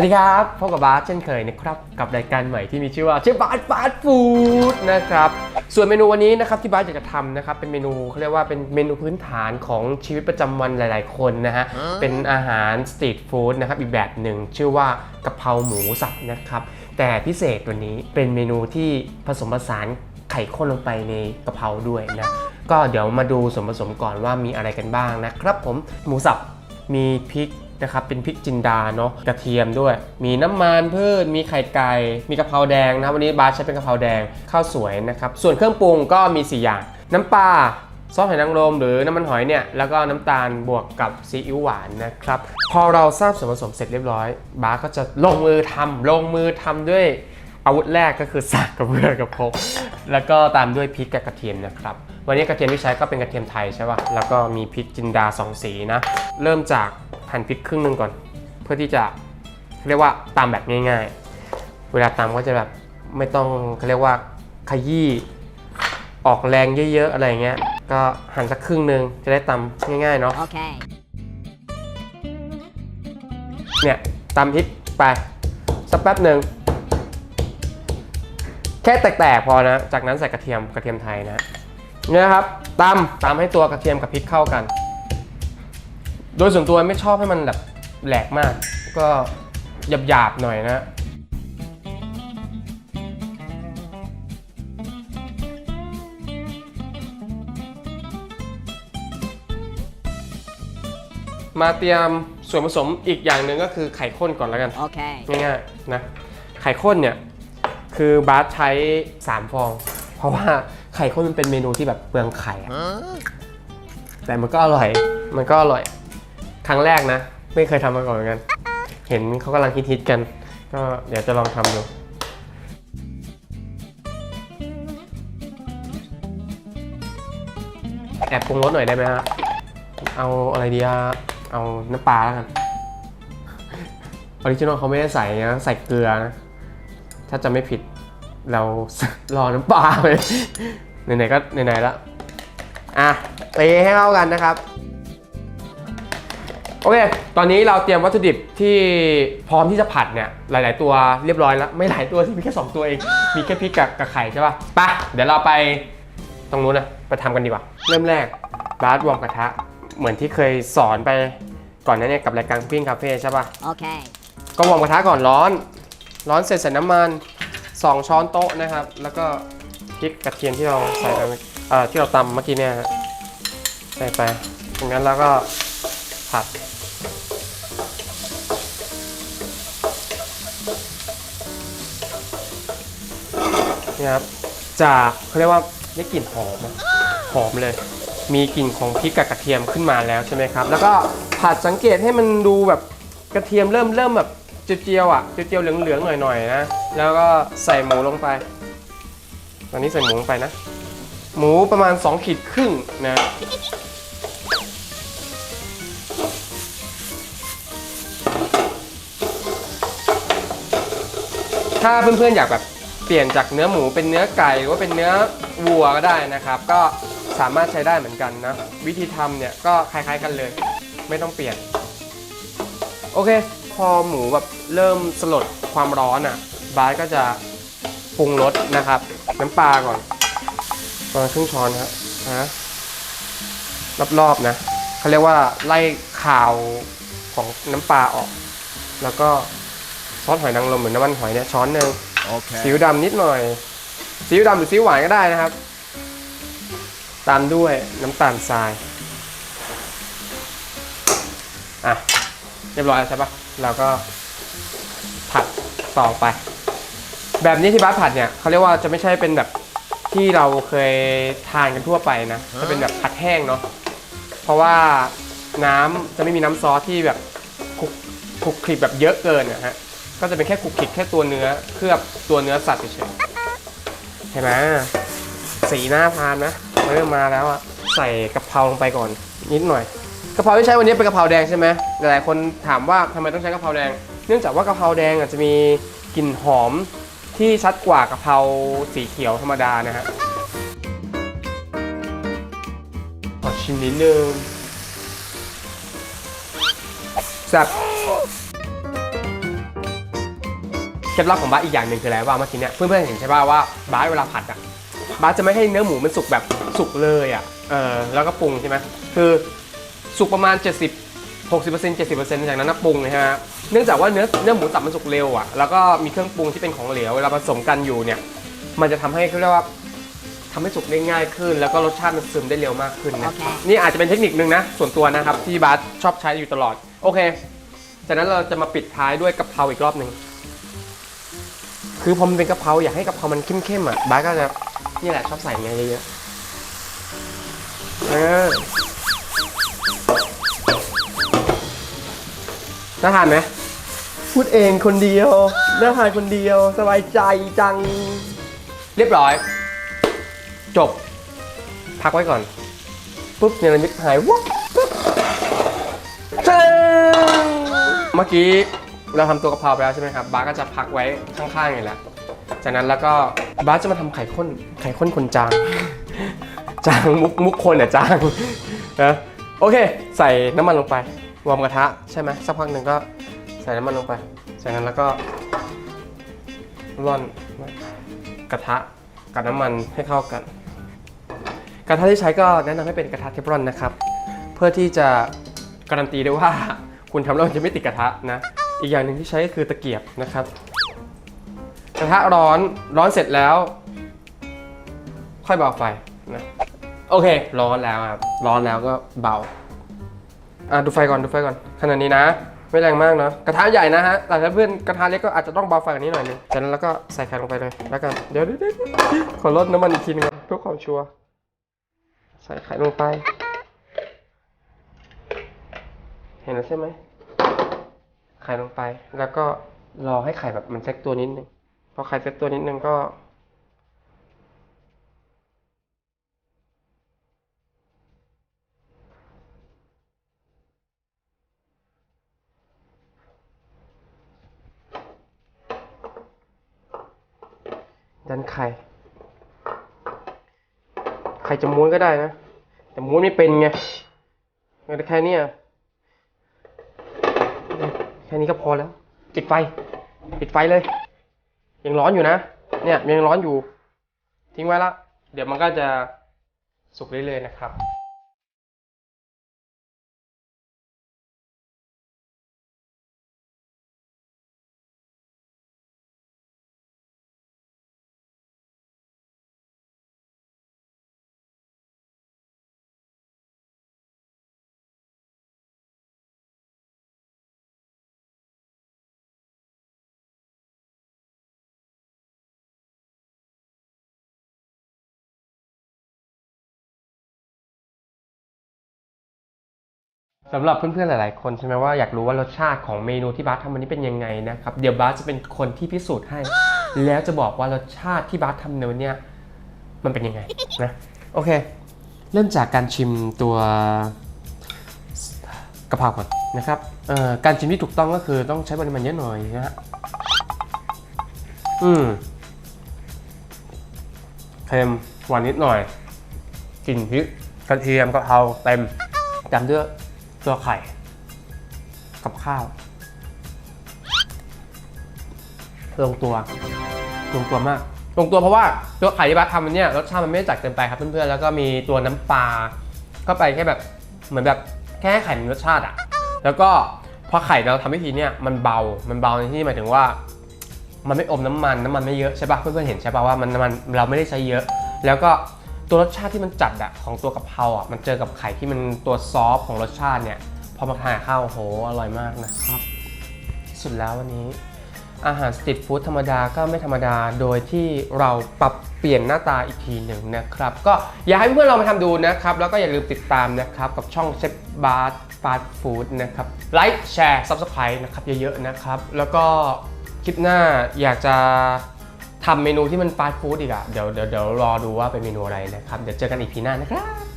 วัสดีครับ พบกับบาสเช่นเคยนะครับ กับรายการใหม่ที่มีชื่อว่าเชฟบาสฟาสต์ฟู้ดนะครับ ส่วนเมนูวันนี้นะครับที่บาสอยากจะทำนะครับ เป็นเมนูเขาเรียกว่าเป็นเมนูพื้นฐานของชีวิตประจำวันหลาย ๆ คนนะฮะ เป็นอาหารสตรีทฟู้ดนะครับ อีกแบบหนึ่งชื่อว่ากะเพราหมูสับนะครับ แต่พิเศษวันนี้เป็นเมนูที่ผสมผสานไข่ข้นลงไปในกะเพราด้วยนะ ก็เดี๋ยวมาดูส่วนผสมก่อนว่ามีอะไรกันบ้างนะครับ ผมหมูสับมีพริก นะครับเป็นพริกจินดาเนาะกระเทียมด้วย มีน้ำมันพืช มีไข่ไก่ มีกะเพราแดงนะครับวันนี้บาสใช้เป็นกะเพราแดงข้าวสวยนะครับส่วนเครื่องปรุงก็มี 4 อย่าง น้ำปลาซอสหอยนางรมหรือน้ำมันหอยเนี่ยแล้วก็น้ำตาลบวกกับซีอิ๊วหวานนะครับพอเราทราบส่วนผสมเสร็จเรียบร้อย บาสก็จะลงมือทำลงมือทำด้วยอาวุธแรกก็คือสากกระเบือกับพกแล้วก็ตามด้วยพริกกับกระเทียมนะครับ วันนี้กระเทียมที่ใช้ก็เป็นกระเทียมไทยใช่ป่ะ แล้วก็มีพริกจินดาสองสีนะ เริ่มจาก หั่นพริกครึ่งหนึงก่อน เพื่อที่จะเรียกว่าตามแบบง่าย ๆ เวลาตามก็จะแบบไม่ต้องเขาเรียกว่าขยี้ออกแรงเยอะๆอะไรเงี้ย ก็หั่นสักครึ่งหนึงจะได้ตำง่ายๆเนาะ Okay. เนี่ยตำพริกไปสักแป๊บหนึ่งแค่แตกๆพอนะ จากนั้นใส่กระเทียมกระเทียมไทยนะเนี่ยนะครับตำตำให้ตัวกระเทียมกับพริกเข้ากัน โดยส่วนตัวไม่ชอบให้มันแบบแหลกมาก ก็หยาบๆหน่อยนะมาเตรียมส่วนผสมอีกอย่างหนึ่งก็คือไข่ข้นก่อนแล้วกัน Okay. ง่ายๆนะ ไข่ข้นเนี่ย คือบาสใช้ 3 ฟอง เพราะว่าไข่ข้นมันเป็นเมนูที่แบบเปลืองไข่อะแต่มันก็อร่อย มันก็อร่อย ครั้งแรกนะ ไม่เคยทำมาก่อนเหมือนกัน เห็นเขากำลังฮิตๆกัน ก็เดี๋ยวจะลองทำดูแอบปรุงรสหน่อยได้ไหมฮะ เอาอะไรดีอะเอาน้ำปลาแล้วกัน ออริจินอลเขาไม่ได้ใส่นะใส่เกลือนะ ถ้าจะไม่ผิดเรารอน้ำปลาไปไหนๆก็ไหนๆแล้วอะตีให้เข้ากันนะครับ โอเค ตอนนี้เราเตรียมวัตถุดิบที่พร้อมที่จะผัดเนี่ย หลาย ๆ ตัวเรียบร้อยแล้ว ไม่หลายตัวที่มีแค่2ตัวเอง มีแค่พริกกับกับไข่ใช่ป่ะไปะเดี๋ยวเราไปตรงนู้นนะไปทำกันดีกว่า เริ่มแรกบาสวอร์มกระทะ เหมือนที่เคยสอนไปก่อนหนั้านเนี่ยกับรายการปิ้งคาเฟ่ใช่ป่ะ Okay. ก็วอร์มกระทะก่อนร้อน ร้อนเสร็จใส่น้ำมัน 2 ช้อนโต๊ะนะครับ แล้วก็พริกกระเทียมที่เราใส่ไปเมื่อเอ่อที่เราตำเมื่อกี้เนี่ยฮะใส่ไปจากนั้นแล้วก็ ผัดนี่ครับจะเขาเรียกว่าได้กลิ่นหอมหอมเลย มีกลิ่นของพริกกับกระเทียมขึ้นมาแล้วใช่ไหมครับ แล้วก็ผัดสังเกตให้มันดูแบบกระเทียมเริ่มเริ่มแบบเจียวๆอะเจียวๆเหลืองๆหน่อยๆนะ แล้วก็ใส่หมูลงไป ตอนนี้ใส่หมูลงไปนะ หมูประมาณ2ขีดครึ่งนะ ถ้าเพื่อนๆอยากแบบเปลี่ยนจากเนื้อหมูเป็นเนื้อไก่หรือว่าเป็นเนื้อวัวก็ได้นะครับ ก็สามารถใช้ได้เหมือนกันนะวิธีทำเนี่ยก็คล้ายๆกันเลย ไม่ต้องเปลี่ยน โอเค พอหมูแบบเริ่มสลดความร้อนอะบาสก็จะปรุงรสนะครับ น้ำปลาก่อนประมาณครึ่งช้อนครับนะรอบๆนะเขาเรียกว่าไล่ข่าวของน้ำปลาออก แล้วก็ ซอสหอยนางรมหรือน้ำมันหอยเนี่ยช้อนหนึ่ง Okay. ซีอิ๊วดำนิดหน่อยซีอิ๊วดำหรือซีอิ๊วหวานก็ได้นะครับ ตามด้วยน้ำตาลทรายอะเรียบร้อยแล้วใช่ปะเราก็ผัดต่อไป แบบนี้ที่บ้านผัดเนี่ยเขาเรียกว่าจะไม่ใช่เป็นแบบที่เราเคยทานกันทั่วไปนะจะเป็นแบบผัดแห้งเนาะเพราะว่าน้ำจะไม่มีน้ำซอสที่แบบคลุกคลุกคลิกแบบเยอะเกินนะฮะ ก็จะเป็นแค่คลุกคลิกแค่ตัวเนื้อเคลือบตัวเนื้อสัตว์เฉยๆเห็นไหมสีหน้าทานนะเริ่มมาแล้วอะใส่กะเพราลงไปก่อน นิดหน่อยกะเพราที่ใช้วันนี้เป็นกะเพราแดงใช่ไหมหลายๆคนถามว่าทำไมต้องใช้กะเพราแดง เนื่องจากว่ากะเพราแดงอาจจะมีกลิ่นหอมที่ชัดกว่ากะเพราสีเขียวธรรมดานะฮะขอชิมนิดนึงแซ่บ เคล็ดลับของบาสอีกอย่างหนึ่งคืออะไรว่าเมื่อกี้เนี่ยเพื่อนๆเห็นใช่ป่ะว่าบาสเวลาผัดอะบาสจะไม่ให้เนื้อหมูมันสุกแบบสุกเลยอะเออแล้วก็ปรุงใช่ไหมคือสุกประมาณ 70 60% 70%จากนั้นนะปรุงนะฮะเนื่องจากว่าเนื้อเนื้อหมูสับมันสุกเร็วอะแล้วก็มีเครื่องปรุงที่เป็นของเหลวเวลาผสมกันอยู่เนี่ยมันจะทำให้เขาเรียกว่าทำให้สุกได้ง่ายขึ้น แล้วก็รสชาติมันซึมได้เร็วมากขึ้นนะโอเคนี่อาจจะเป็นเทคนิคนึงนะ ส่วนตัวนะครับ ที่บาสชอบใช้อยู่ตลอด โอเค จากนั้นเราจะมาปิดท้ายด้วยกะเพราอีกรอบหนึ่ง คือพอมันเป็นกะเพราอยากให้กะเพรามันเข้มๆอะบาสก็จะนี่แหละชอบใส่ไงเยอะๆเออน่าทานไหมพูดเองคนเดียวน่าทานคนเดียว สบายใจจัง เรียบร้อย จบ พักไว้ก่อน ปุ๊บเนรมิตหายวับปุ๊บเจ้งเมื่อกี้ เราทำตัวกะเพราไปแล้วใช่ไหมครับบาสก็จะพักไว้ข้างๆอย่างนี้แหละจากนั้นแล้วก็บาสจะมาทำไข่ข้นไข่ข้นคนจางจางมุกมุกคนอะจางนะโอเค ใส่น้ำมันลงไปวอร์มกระทะใช่ไหมสักพักหนึ่งก็ใส่น้ำมันลงไป จากนั้นแล้วก็ร่อนกระทะกับน้ำมันให้เข้ากัน กระทะที่ใช้ก็แนะนำให้เป็นกระทะเทฟลอนนะครับ เพื่อที่จะการันตีได้ว่าคุณทำแล้วมันจะไม่ติดกระทะนะ อีกอย่างหนึ่งที่ใช้ก็คือตะเกียบนะครับ กระทะร้อนร้อนเสร็จแล้ว ค่อยเบาไฟนะโอเค ร้อนแล้วครับร้อนแล้วก็เบาอะดูไฟก่อนดูไฟก่อนขนาดนี้นะ ไม่แรงมากเนาะกระทะใหญ่นะฮะแต่ถ้าเพื่อนกระทะเล็กก็อาจจะต้องเบาไฟกว่านี้หน่อยนึงจากนั้นแล้วก็ใส่ไข่ลงไปเลยแล้วกันเดี๋ยวเดี๋ยวขอลดน้ำมันอีกทีนึงก่อนเพื่อความชัวร์ใส่ไข่ลงไป เห็นแล้วใช่ไหม ไข่ลงไป แล้วก็รอให้ไข่แบบมันเซ็ตตัวนิดนึงพอไข่เซ็ตตัวนิดนึงก็ ดันไข่ใครจะม้วนก็ได้นะ แต่ม้วนไม่เป็นไงแต่แค่เนี้ย ค่นี้ก็พอแล้ว ปิดไฟ ปิดไฟเลย ยังร้อนอยู่นะ เนี่ยยังร้อนอยู่ ทิ้งไว้ละ เดี๋ยวมันก็จะสุกเรื่อยๆนะครับ สำหรับเพื่อนๆ หลายๆ คนใช่ไหมว่าอยากรู้ว่ารสชาติของเมนูที่บาสทำวันนี้เป็นยังไงนะครับ เดี๋ยวบาสจะเป็นคนที่พิสูจน์ให้ แล้วจะบอกว่ารสชาติที่บาสทำในวันเนี้ยมันเป็นยังไงนะโอเค เริ่มจากการชิมตัวกะเพราก่อนนะครับเอ่อการชิมที่ถูกต้องก็คือต้องใช้ปริมาณเยอะหน่อยนะฮะอืมเค็มหวานนิดหน่อยกลิ่นพริกกระเทียมกะเพราเต็มตามด้วย ตัวไข่ กับข้าว ลงตัว ลงตัวมาก ลงตัวเพราะว่าตัวไข่ที่บัสทำมันเนี่ยรสชาติมันไม่ได้จัดเกินไปครับเพื่อนๆแล้วก็มีตัวน้ำปลาเข้าไปแค่แบบเหมือนแบบแค่ไข่มีรสชาติอะแล้วก็พอไข่เราทำวิธีเนี่ยมันเบา มันเบาในที่หมายถึงว่า มันไม่อมน้ำมัน น้ำมันไม่เยอะใช่ปะเพื่อนๆเห็นใช่ปะว่ามันน้ำมันเราไม่ได้ใช้เยอะ แล้วก็ ตัวรสชาติที่มันจัดอะของตัวกะเพราอะมันเจอกับไข่ที่มันตัวซอฟต์ของรสชาติเนี่ย พอมาทานกับข้าวโอ้โหอร่อยมากนะครับที่สุดแล้ววันนี้ อาหารสตรีทฟู้ดธรรมดาก็ไม่ธรรมดาโดยที่เราปรับเปลี่ยนหน้าตาอีกทีหนึ่งนะครับ ก็อยากให้เพื่อนๆลองมาทำดูนะครับ แล้วก็อย่าลืมติดตามนะครับ กับช่องเชฟบาร์ฟาสต์ฟู้ดนะครับไลค์แชร์ซับสไครต์นะครับเยอะๆนะครับ แล้วก็คลิปหน้าอยากจะ ทำเมนูที่มันฟาสต์ฟู้ดอีกอะเดี๋ยวเดี๋ยวเดี๋ยวรอดูว่าเป็นเมนูอะไรนะครับ เดี๋ยวเจอกันอีพีหน้านะครับ